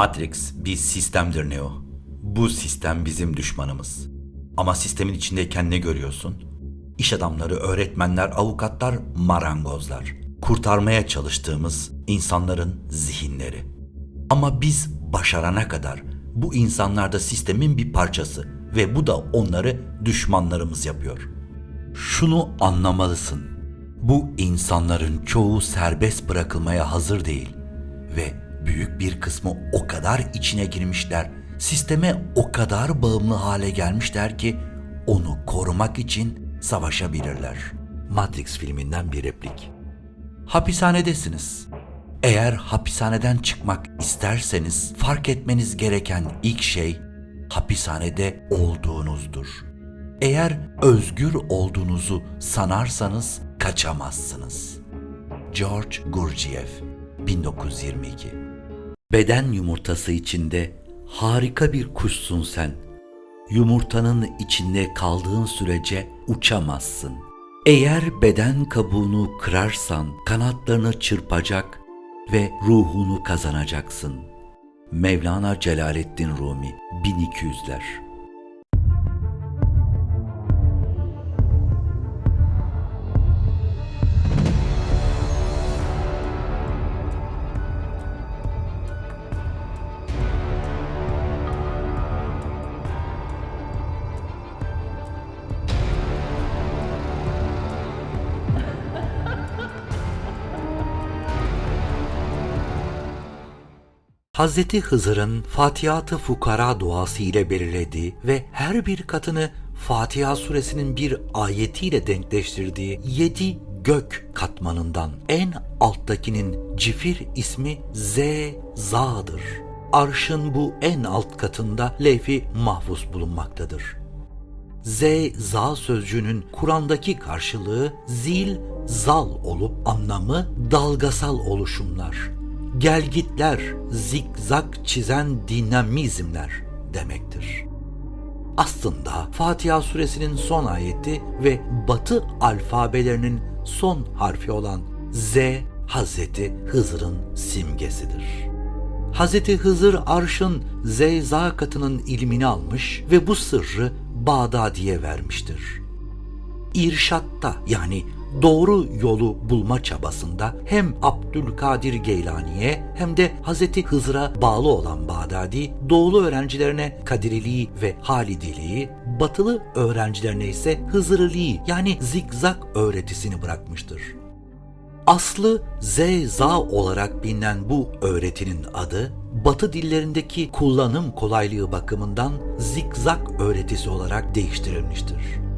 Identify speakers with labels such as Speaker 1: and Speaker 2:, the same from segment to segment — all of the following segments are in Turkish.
Speaker 1: Matrix bir sistemdir Neo. Bu sistem bizim düşmanımız. Ama sistemin içindeyken ne görüyorsun? İş adamları, öğretmenler, avukatlar, marangozlar. Kurtarmaya çalıştığımız insanların zihinleri. Ama biz başarana kadar bu insanlar da sistemin bir parçası ve bu da onları düşmanlarımız yapıyor. Şunu anlamalısın. Bu insanların çoğu serbest bırakılmaya hazır değil ve büyük bir kısmı o kadar içine girmişler, sisteme o kadar bağımlı hale gelmişler ki onu korumak için savaşabilirler. Matrix filminden bir replik. Hapishanedesiniz. Eğer hapishaneden çıkmak isterseniz fark etmeniz gereken ilk şey hapishanede olduğunuzdur. Eğer özgür olduğunuzu sanarsanız kaçamazsınız. George Gurdjieff 1922 Beden yumurtası içinde harika bir kuşsun sen. Yumurtanın içinde kaldığın sürece uçamazsın. Eğer beden kabuğunu kırarsan kanatlarını çırpacak ve ruhunu kazanacaksın. Mevlana Celaleddin Rumi 1200'ler Hazreti Hızır'ın Fatihat-ı Fukara duası ile belirlediği ve her bir katını Fatiha suresinin bir ayetiyle denkleştirdiği yedi gök katmanından en alttakinin cifir ismi Z-Za'dır. Arşın bu en alt katında levh-i mahfuz bulunmaktadır. Z-za sözcüğünün Kur'an'daki karşılığı zil, zal olup anlamı dalgasal oluşumlar, gelgitler, zikzak çizen dinamizmler demektir. Aslında Fatiha suresinin son ayeti ve Batı alfabelerinin son harfi olan Z Hazreti Hızır'ın simgesidir. Hazreti Hızır arşın zeyza katının ilmini almış ve bu sırrı Bağdadi'ye vermiştir. İrşatta yani doğru yolu bulma çabasında hem Abdülkadir Geylani'ye hem de Hazreti Hızır'a bağlı olan Bağdadi, doğulu öğrencilerine Kadiriliği ve Halidiliği, batılı öğrencilerine ise Hızıriliği yani zikzak öğretisini bırakmıştır. Aslı Zeza olarak bilinen bu öğretinin adı, Batı dillerindeki kullanım kolaylığı bakımından zikzak öğretisi olarak değiştirilmiştir.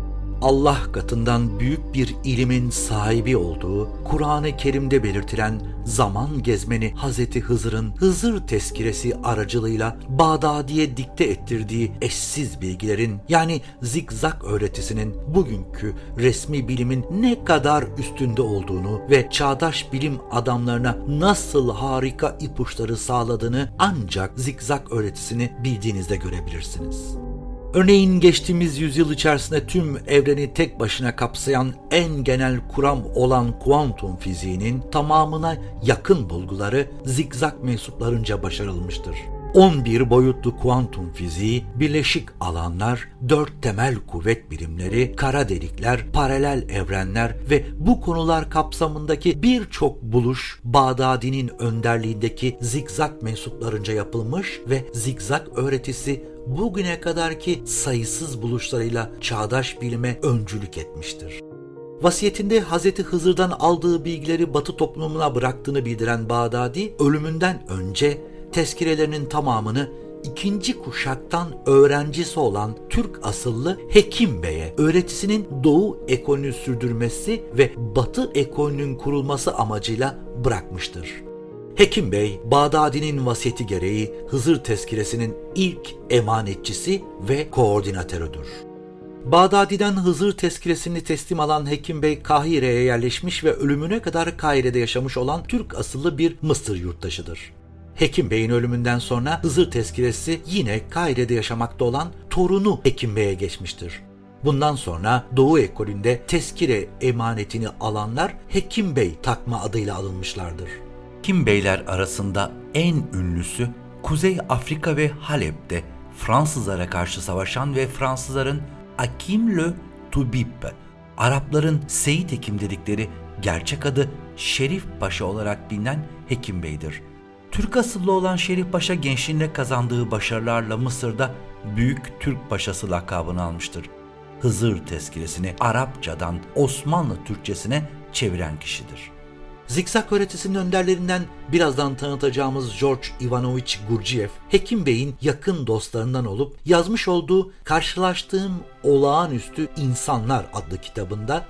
Speaker 1: Allah katından büyük bir ilimin sahibi olduğu Kur'an-ı Kerim'de belirtilen zaman gezmeni Hazreti Hızır'ın Hızır tezkiresi aracılığıyla Bağdadi'ye dikte ettirdiği eşsiz bilgilerin yani zikzak öğretisinin bugünkü resmi bilimin ne kadar üstünde olduğunu ve çağdaş bilim adamlarına nasıl harika ipuçları sağladığını ancak zikzak öğretisini bildiğinizde görebilirsiniz. Örneğin geçtiğimiz yüzyıl içerisinde tüm evreni tek başına kapsayan en genel kuram olan kuantum fiziğinin tamamına yakın bulguları zikzak mensuplarınca başarılmıştır. 11 boyutlu kuantum fiziği, birleşik alanlar, dört temel kuvvet birimleri, kara delikler, paralel evrenler ve bu konular kapsamındaki birçok buluş Bağdadi'nin önderliğindeki zikzak mensuplarınca yapılmış ve zikzak öğretisi bugüne kadarki sayısız buluşlarıyla çağdaş bilime öncülük etmiştir. Vasiyetinde Hazreti Hızır'dan aldığı bilgileri Batı toplumuna bıraktığını bildiren Bağdadi, ölümünden önce tezkirelerinin tamamını ikinci kuşaktan öğrencisi olan Türk asıllı Hekim Bey'e öğretisinin Doğu ekolünü sürdürmesi ve Batı ekolünün kurulması amacıyla bırakmıştır. Hekim Bey, Bağdadi'nin vasiyeti gereği Hızır tezkiresinin ilk emanetçisi ve koordinatörüdür. Bağdadi'den Hızır tezkiresini teslim alan Hekim Bey Kahire'ye yerleşmiş ve ölümüne kadar Kahire'de yaşamış olan Türk asıllı bir Mısır yurttaşıdır. Hekim Bey'in ölümünden sonra Hızır tezkiresi yine Kahire'de yaşamakta olan torunu Hekim Bey'e geçmiştir. Bundan sonra Doğu ekolünde tezkire emanetini alanlar Hekim Bey takma adıyla alınmışlardır. Hekim Beyler arasında en ünlüsü Kuzey Afrika ve Halep'te Fransızlara karşı savaşan ve Fransızların Hakim le Toubib, Arapların Seyit Hekim dedikleri gerçek adı Şerif Paşa olarak bilinen Hekim Bey'dir. Türk asıllı olan Şerif Paşa gençliğinde kazandığı başarılarla Mısır'da Büyük Türk Paşası lakabını almıştır. Hızır tezkiresini Arapçadan Osmanlı Türkçesine çeviren kişidir. Zikzak öğretisinin önderlerinden birazdan tanıtacağımız George Ivanovich Gurdjieff, Hekim Bey'in yakın dostlarından olup yazmış olduğu Karşılaştığım Olağanüstü İnsanlar adlı kitabında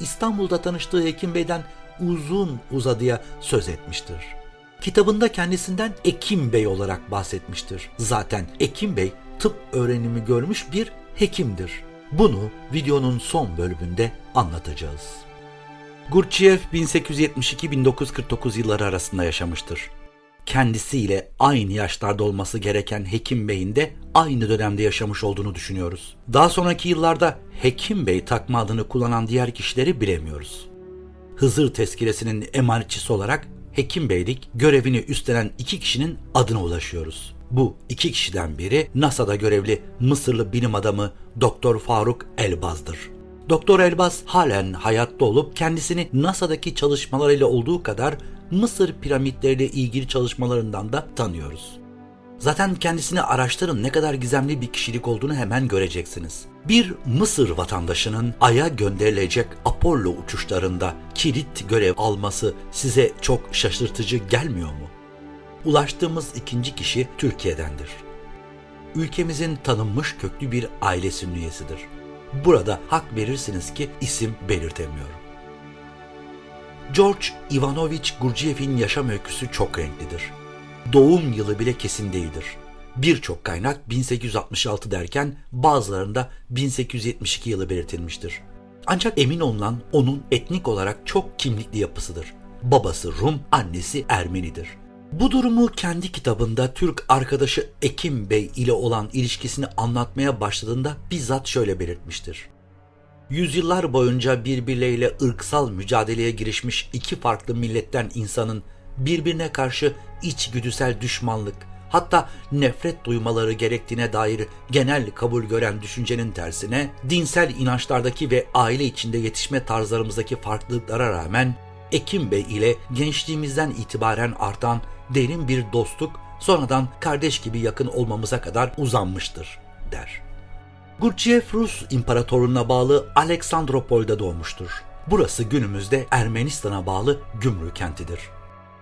Speaker 1: İstanbul'da tanıştığı Hekim Bey'den uzun uzadıya söz etmiştir. Kitabında kendisinden Ekim Bey olarak bahsetmiştir. Zaten Ekim Bey tıp öğrenimi görmüş bir hekimdir. Bunu videonun son bölümünde anlatacağız. Gurdjieff 1872-1949 yılları arasında yaşamıştır. Kendisiyle aynı yaşlarda olması gereken Hekim Bey'in de aynı dönemde yaşamış olduğunu düşünüyoruz. Daha sonraki yıllarda Hekim Bey takma adını kullanan diğer kişileri bilemiyoruz. Hızır tezkiresinin emanetçisi olarak Hekim Beylik görevini üstlenen iki kişinin adına ulaşıyoruz. Bu iki kişiden biri NASA'da görevli Mısırlı bilim adamı Doktor Faruk Elbaz'dır. Doktor Elbaz halen hayatta olup kendisini NASA'daki çalışmalarıyla olduğu kadar Mısır piramitleriyle ilgili çalışmalarından da tanıyoruz. Zaten kendisini araştırın ne kadar gizemli bir kişilik olduğunu hemen göreceksiniz. Bir Mısır vatandaşının Ay'a gönderilecek Apollo uçuşlarında kilit görev alması size çok şaşırtıcı gelmiyor mu? Ulaştığımız ikinci kişi Türkiye'dendir. Ülkemizin tanınmış köklü bir ailesinin üyesidir. Burada hak verirsiniz ki isim belirtemiyorum. George Ivanovich Gurdjieff'in yaşam öyküsü çok renklidir. Doğum yılı bile kesin değildir. Birçok kaynak 1866 derken bazılarında 1872 yılı belirtilmiştir. Ancak emin olunan onun etnik olarak çok kimlikli yapısıdır. Babası Rum, annesi Ermenidir. Bu durumu kendi kitabında Türk arkadaşı Ekim Bey ile olan ilişkisini anlatmaya başladığında bizzat şöyle belirtmiştir. Yüzyıllar boyunca birbirleriyle ırksal mücadeleye girişmiş iki farklı milletten insanın birbirine karşı içgüdüsel düşmanlık, hatta nefret duymaları gerektiğine dair genel kabul gören düşüncenin tersine, dinsel inançlardaki ve aile içinde yetişme tarzlarımızdaki farklılıklara rağmen Ekim Bey ile gençliğimizden itibaren artan derin bir dostluk sonradan kardeş gibi yakın olmamıza kadar uzanmıştır, der. Gurdjieff Rus İmparatorluğu'na bağlı Aleksandropol'da doğmuştur. Burası günümüzde Ermenistan'a bağlı Gümrü kentidir.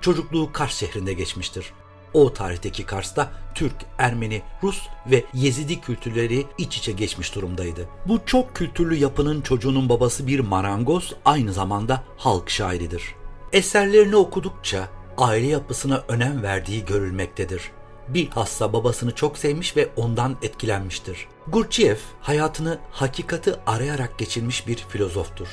Speaker 1: Çocukluğu Kars şehrinde geçmiştir. O tarihteki Kars'ta Türk, Ermeni, Rus ve Yezidi kültürleri iç içe geçmiş durumdaydı. Bu çok kültürlü yapının çocuğunun babası bir marangoz, aynı zamanda halk şairidir. Eserlerini okudukça aile yapısına önem verdiği görülmektedir. Bilhassa babasını çok sevmiş ve ondan etkilenmiştir. Gurdjieff hayatını hakikati arayarak geçirmiş bir filozoftur.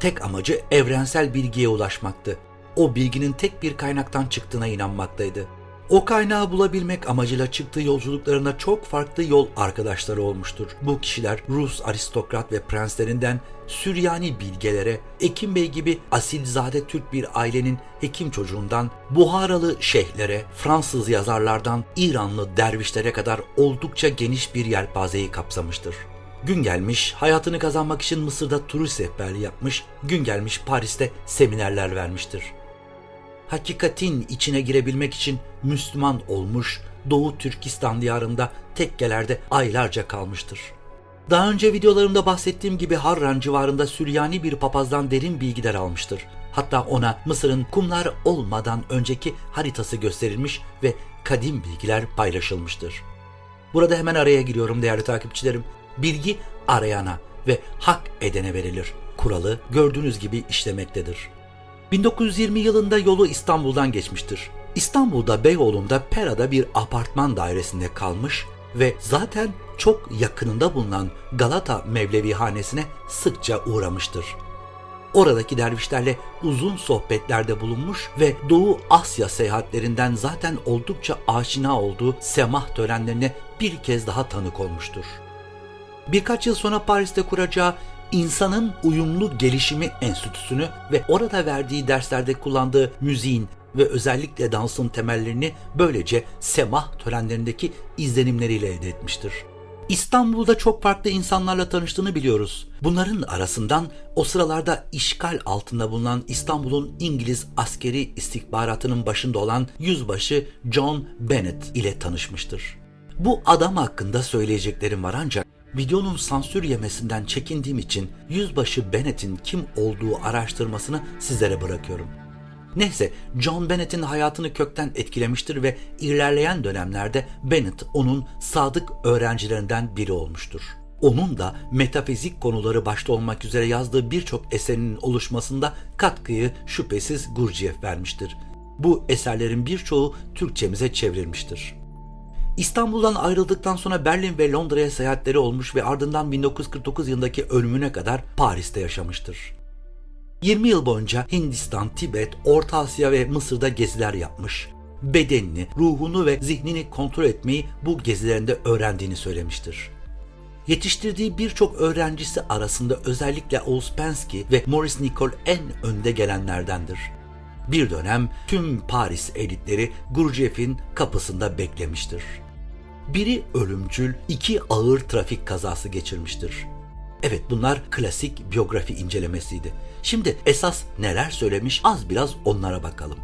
Speaker 1: Tek amacı evrensel bilgiye ulaşmaktı. O bilginin tek bir kaynaktan çıktığına inanmaktaydı. O kaynağı bulabilmek amacıyla çıktığı yolculuklarında çok farklı yol arkadaşları olmuştur. Bu kişiler Rus aristokrat ve prenslerinden Süryani bilgelere, Ekim Bey gibi asilzade Türk bir ailenin hekim çocuğundan, Buharalı şeyhlere, Fransız yazarlardan İranlı dervişlere kadar oldukça geniş bir yelpazeyi kapsamıştır. Gün gelmiş, hayatını kazanmak için Mısır'da turist rehberliği yapmış, gün gelmiş Paris'te seminerler vermiştir hakikatin içine girebilmek için Müslüman olmuş, Doğu Türkistan diyarında tekkelerde aylarca kalmıştır. Daha önce videolarımda bahsettiğim gibi Harran civarında Süryani bir papazdan derin bilgiler almıştır. Hatta ona Mısır'ın kumlar olmadan önceki haritası gösterilmiş ve kadim bilgiler paylaşılmıştır. Burada hemen araya giriyorum değerli takipçilerim. Bilgi arayana ve hak edene verilir. Kuralı gördüğünüz gibi işlemektedir. 1920 yılında yolu İstanbul'dan geçmiştir. İstanbul'da Beyoğlu'nda Pera'da bir apartman dairesinde kalmış ve zaten çok yakınında bulunan Galata Mevlevihanesine sıkça uğramıştır. Oradaki dervişlerle uzun sohbetlerde bulunmuş ve Doğu Asya seyahatlerinden zaten oldukça aşina olduğu semah törenlerine bir kez daha tanık olmuştur. Birkaç yıl sonra Paris'te kuracağı İnsanın Uyumlu Gelişimi Enstitüsü'nü ve orada verdiği derslerde kullandığı müziğin ve özellikle dansın temellerini böylece semah törenlerindeki izlenimleriyle elde etmiştir. İstanbul'da çok farklı insanlarla tanıştığını biliyoruz. Bunların arasından o sıralarda işgal altında bulunan İstanbul'un İngiliz askeri istihbaratının başında olan yüzbaşı John Bennett ile tanışmıştır. Bu adam hakkında söyleyeceklerim var ancak videonun sansür yemesinden çekindiğim için yüzbaşı Bennett'in kim olduğu araştırmasını sizlere bırakıyorum. Neyse John Bennett'in hayatını kökten etkilemiştir ve ilerleyen dönemlerde Bennett onun sadık öğrencilerinden biri olmuştur. Onun da metafizik konuları başta olmak üzere yazdığı birçok eserinin oluşmasında katkıyı şüphesiz Gurdjieff vermiştir. Bu eserlerin birçoğu Türkçemize çevrilmiştir. İstanbul'dan ayrıldıktan sonra Berlin ve Londra'ya seyahatleri olmuş ve ardından 1949 yılındaki ölümüne kadar Paris'te yaşamıştır. 20 yıl boyunca Hindistan, Tibet, Orta Asya ve Mısır'da geziler yapmış. Bedenini, ruhunu ve zihnini kontrol etmeyi bu gezilerinde öğrendiğini söylemiştir. Yetiştirdiği birçok öğrencisi arasında özellikle Ouspensky ve Maurice Nicole en önde gelenlerdendir. Bir dönem tüm Paris elitleri Gurdjieff'in kapısında beklemiştir. Biri ölümcül, iki ağır trafik kazası geçirmiştir. Evet bunlar klasik biyografi incelemesiydi. Şimdi esas neler söylemiş az biraz onlara bakalım.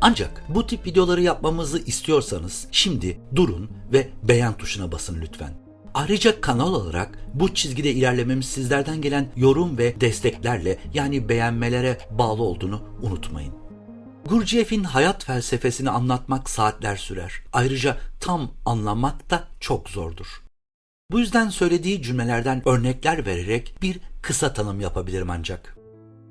Speaker 1: Ancak bu tip videoları yapmamızı istiyorsanız şimdi durun ve beğen tuşuna basın lütfen. Ayrıca kanal olarak bu çizgide ilerlememiz sizlerden gelen yorum ve desteklerle yani beğenmelere bağlı olduğunu unutmayın. Gurdjieff'in hayat felsefesini anlatmak saatler sürer. Ayrıca tam anlamak da çok zordur. Bu yüzden söylediği cümlelerden örnekler vererek bir kısa tanım yapabilirim ancak.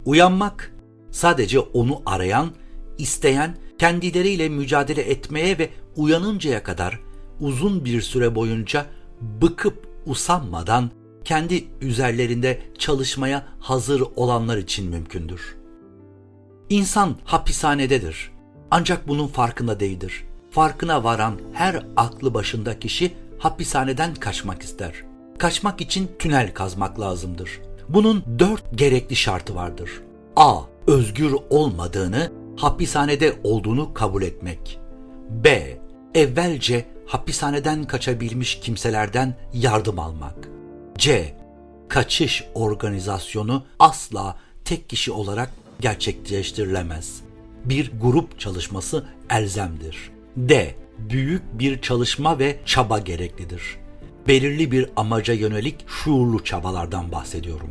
Speaker 1: Uyanmak sadece onu arayan, isteyen, kendileriyle mücadele etmeye ve uyanıncaya kadar uzun bir süre boyunca bıkıp usanmadan kendi üzerlerinde çalışmaya hazır olanlar için mümkündür. İnsan hapishanededir. Ancak bunun farkında değildir. Farkına varan her aklı başında kişi hapishaneden kaçmak ister. Kaçmak için tünel kazmak lazımdır. Bunun dört gerekli şartı vardır. A. Özgür olmadığını, hapishanede olduğunu kabul etmek. B. Evvelce hapishaneden kaçabilmiş kimselerden yardım almak. C. Kaçış organizasyonu asla tek kişi olarak gerçekleştirilemez. Bir grup çalışması elzemdir. D. Büyük bir çalışma ve çaba gereklidir. Belirli bir amaca yönelik şuurlu çabalardan bahsediyorum.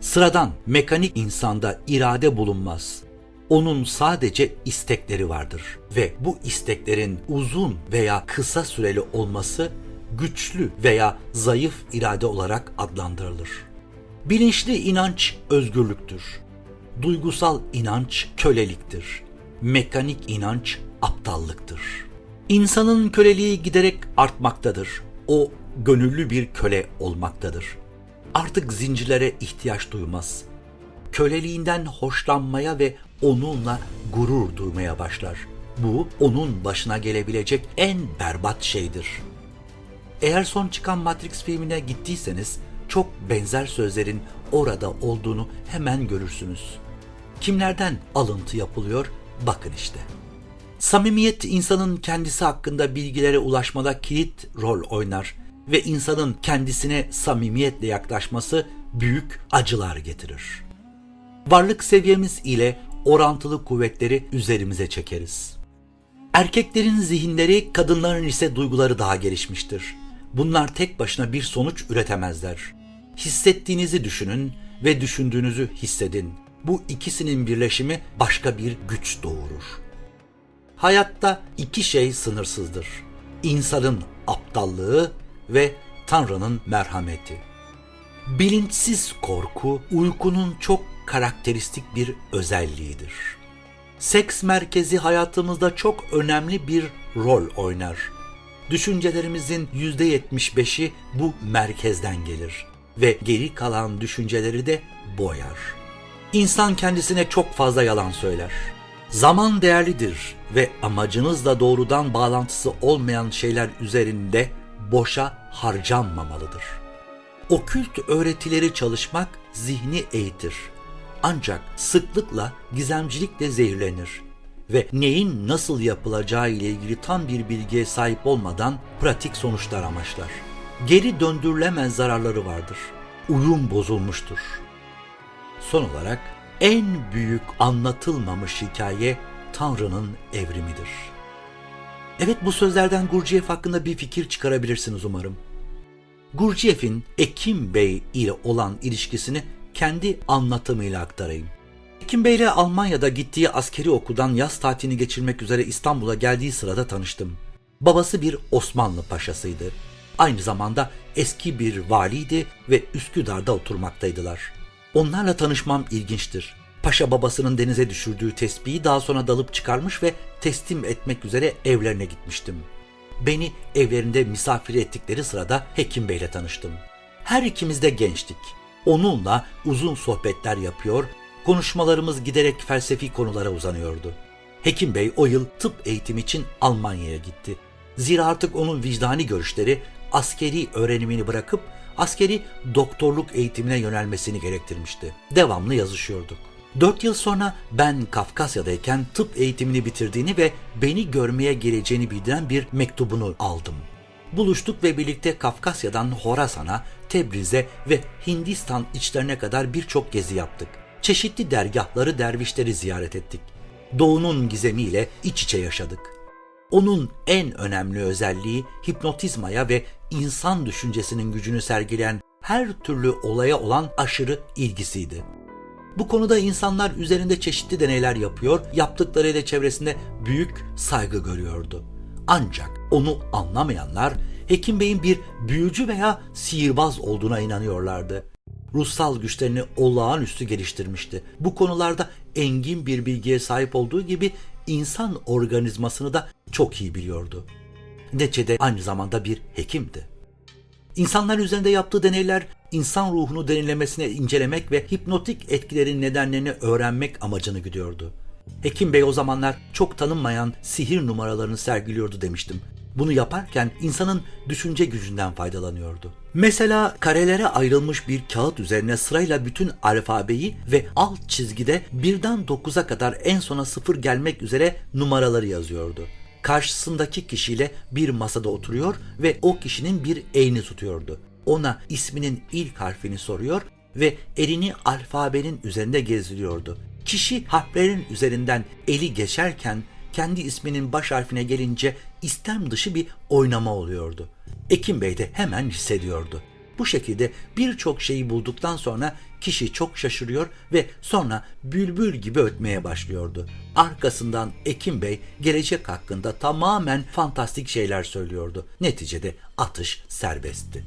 Speaker 1: Sıradan, mekanik insanda irade bulunmaz. Onun sadece istekleri vardır ve bu isteklerin uzun veya kısa süreli olması güçlü veya zayıf irade olarak adlandırılır. Bilinçli inanç özgürlüktür. Duygusal inanç köleliktir. Mekanik inanç aptallıktır. İnsanın köleliği giderek artmaktadır. O gönüllü bir köle olmaktadır. Artık zincirlere ihtiyaç duymaz. Köleliğinden hoşlanmaya ve onunla gurur duymaya başlar. Bu onun başına gelebilecek en berbat şeydir. Eğer son çıkan Matrix filmine gittiyseniz çok benzer sözlerin orada olduğunu hemen görürsünüz. Kimlerden alıntı yapılıyor? Bakın işte. Samimiyet insanın kendisi hakkında bilgilere ulaşmada kilit rol oynar ve insanın kendisine samimiyetle yaklaşması büyük acılar getirir. Varlık seviyemiz ile orantılı kuvvetleri üzerimize çekeriz. Erkeklerin zihinleri, kadınların ise duyguları daha gelişmiştir. Bunlar tek başına bir sonuç üretemezler. Hissettiğinizi düşünün ve düşündüğünüzü hissedin. Bu ikisinin birleşimi başka bir güç doğurur. Hayatta iki şey sınırsızdır. İnsanın aptallığı ve Tanrı'nın merhameti. Bilinçsiz korku uykunun çok karakteristik bir özelliğidir. Seks merkezi hayatımızda çok önemli bir rol oynar. Düşüncelerimizin %75'i bu merkezden gelir ve geri kalan düşünceleri de boyar. İnsan kendisine çok fazla yalan söyler. Zaman değerlidir ve amacınızla doğrudan bağlantısı olmayan şeyler üzerinde boşa harcanmamalıdır. Okült öğretileri çalışmak zihni eğitir. Ancak sıklıkla gizemcilikle zehirlenir. ve neyin nasıl yapılacağı ile ilgili tam bir bilgiye sahip olmadan pratik sonuçlar amaçlar. Geri döndürülemez zararları vardır. Uyum bozulmuştur. Son olarak en büyük anlatılmamış hikaye Tanrı'nın evrimidir. Evet bu sözlerden Gurdjieff hakkında bir fikir çıkarabilirsiniz umarım. Gurdjieff'in Ekim Bey ile olan ilişkisini kendi anlatımıyla aktarayım. Ekim Bey ile Almanya'da gittiği askeri okuldan yaz tatilini geçirmek üzere İstanbul'a geldiği sırada tanıştım. Babası bir Osmanlı paşasıydı. Aynı zamanda eski bir valiydi ve Üsküdar'da oturmaktaydılar. Onlarla tanışmam ilginçtir. Paşa babasının denize düşürdüğü tespihi daha sonra dalıp çıkarmış ve teslim etmek üzere evlerine gitmiştim. Beni evlerinde misafir ettikleri sırada Hekim Bey'le tanıştım. Her ikimiz de gençtik. Onunla uzun sohbetler yapıyor, konuşmalarımız giderek felsefi konulara uzanıyordu. Hekim Bey o yıl tıp eğitimi için Almanya'ya gitti. Zira artık onun vicdani görüşleri askeri öğrenimini bırakıp askeri doktorluk eğitimine yönelmesini gerektirmişti. Devamlı yazışıyorduk. Dört yıl sonra ben Kafkasya'dayken tıp eğitimini bitirdiğini ve beni görmeye geleceğini bildiren bir mektubunu aldım. Buluştuk ve birlikte Kafkasya'dan Horasan'a, Tebriz'e ve Hindistan içlerine kadar birçok gezi yaptık. Çeşitli dergahları, dervişleri ziyaret ettik. Doğunun gizemiyle iç içe yaşadık. Onun en önemli özelliği hipnotizmaya ve insan düşüncesinin gücünü sergileyen her türlü olaya olan aşırı ilgisiydi. Bu konuda insanlar üzerinde çeşitli deneyler yapıyor, yaptıklarıyla çevresinde büyük saygı görüyordu. Ancak onu anlamayanlar Hekim Bey'in bir büyücü veya sihirbaz olduğuna inanıyorlardı. Ruhsal güçlerini olağanüstü geliştirmişti. Bu konularda engin bir bilgiye sahip olduğu gibi insan organizmasını da çok iyi biliyordu. Neticede aynı zamanda bir hekimdi. İnsanlar üzerinde yaptığı deneyler insan ruhunu derinlemesine incelemek ve hipnotik etkilerin nedenlerini öğrenmek amacını güdüyordu. Hekim Bey o zamanlar çok tanınmayan sihir numaralarını sergiliyordu demiştim. Bunu yaparken insanın düşünce gücünden faydalanıyordu. Mesela karelere ayrılmış bir kağıt üzerine sırayla bütün alfabeyi ve alt çizgide birden 9'a kadar en sona sıfır gelmek üzere numaraları yazıyordu karşısındaki kişiyle bir masada oturuyor ve o kişinin bir elini tutuyordu. Ona isminin ilk harfini soruyor ve elini alfabenin üzerinde gezdiriyordu. Kişi harflerin üzerinden eli geçerken kendi isminin baş harfine gelince istem dışı bir oynama oluyordu. Ekim Bey de hemen hissediyordu. Bu şekilde birçok şeyi bulduktan sonra kişi çok şaşırıyor ve sonra bülbül gibi ötmeye başlıyordu. Arkasından Ekim Bey gelecek hakkında tamamen fantastik şeyler söylüyordu. Neticede atış serbestti.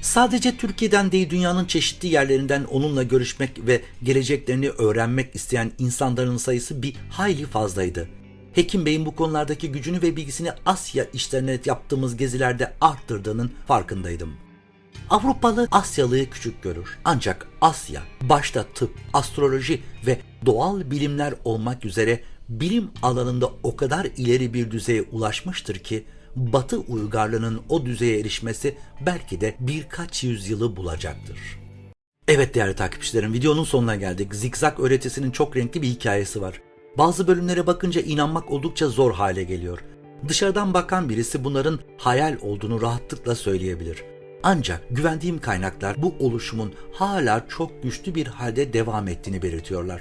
Speaker 1: Sadece Türkiye'den değil dünyanın çeşitli yerlerinden onunla görüşmek ve geleceklerini öğrenmek isteyen insanların sayısı bir hayli fazlaydı. Hekim Bey'in bu konulardaki gücünü ve bilgisini Asya işlerine yaptığımız gezilerde arttırdığının farkındaydım. Avrupalı Asyalı'yı küçük görür. Ancak Asya başta tıp, astroloji ve doğal bilimler olmak üzere bilim alanında o kadar ileri bir düzeye ulaşmıştır ki Batı uygarlığının o düzeye erişmesi belki de birkaç yüzyılı bulacaktır. Evet değerli takipçilerim videonun sonuna geldik. Zikzak öğretisinin çok renkli bir hikayesi var. Bazı bölümlere bakınca inanmak oldukça zor hale geliyor. Dışarıdan bakan birisi bunların hayal olduğunu rahatlıkla söyleyebilir. Ancak güvendiğim kaynaklar bu oluşumun hala çok güçlü bir halde devam ettiğini belirtiyorlar.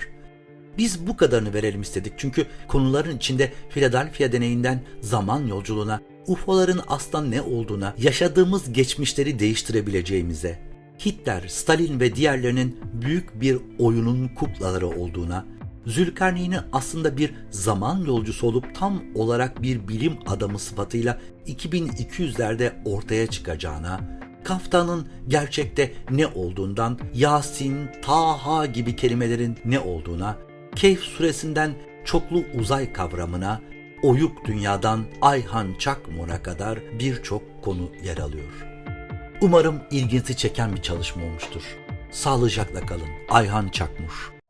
Speaker 1: Biz bu kadarını verelim istedik çünkü konuların içinde Philadelphia deneyinden zaman yolculuğuna, UFO'ların aslında ne olduğuna, yaşadığımız geçmişleri değiştirebileceğimize, Hitler, Stalin ve diğerlerinin büyük bir oyunun kuklaları olduğuna, Zülkarneyn'in aslında bir zaman yolcusu olup tam olarak bir bilim adamı sıfatıyla 2200'lerde ortaya çıkacağına, Kaftanın gerçekte ne olduğundan, Yasin, Taha gibi kelimelerin ne olduğuna, Keyf suresinden çoklu uzay kavramına, oyuk dünyadan Ayhan Çakmur'a kadar birçok konu yer alıyor. Umarım ilginizi çeken bir çalışma olmuştur. Sağlıcakla kalın. Ayhan Çakmur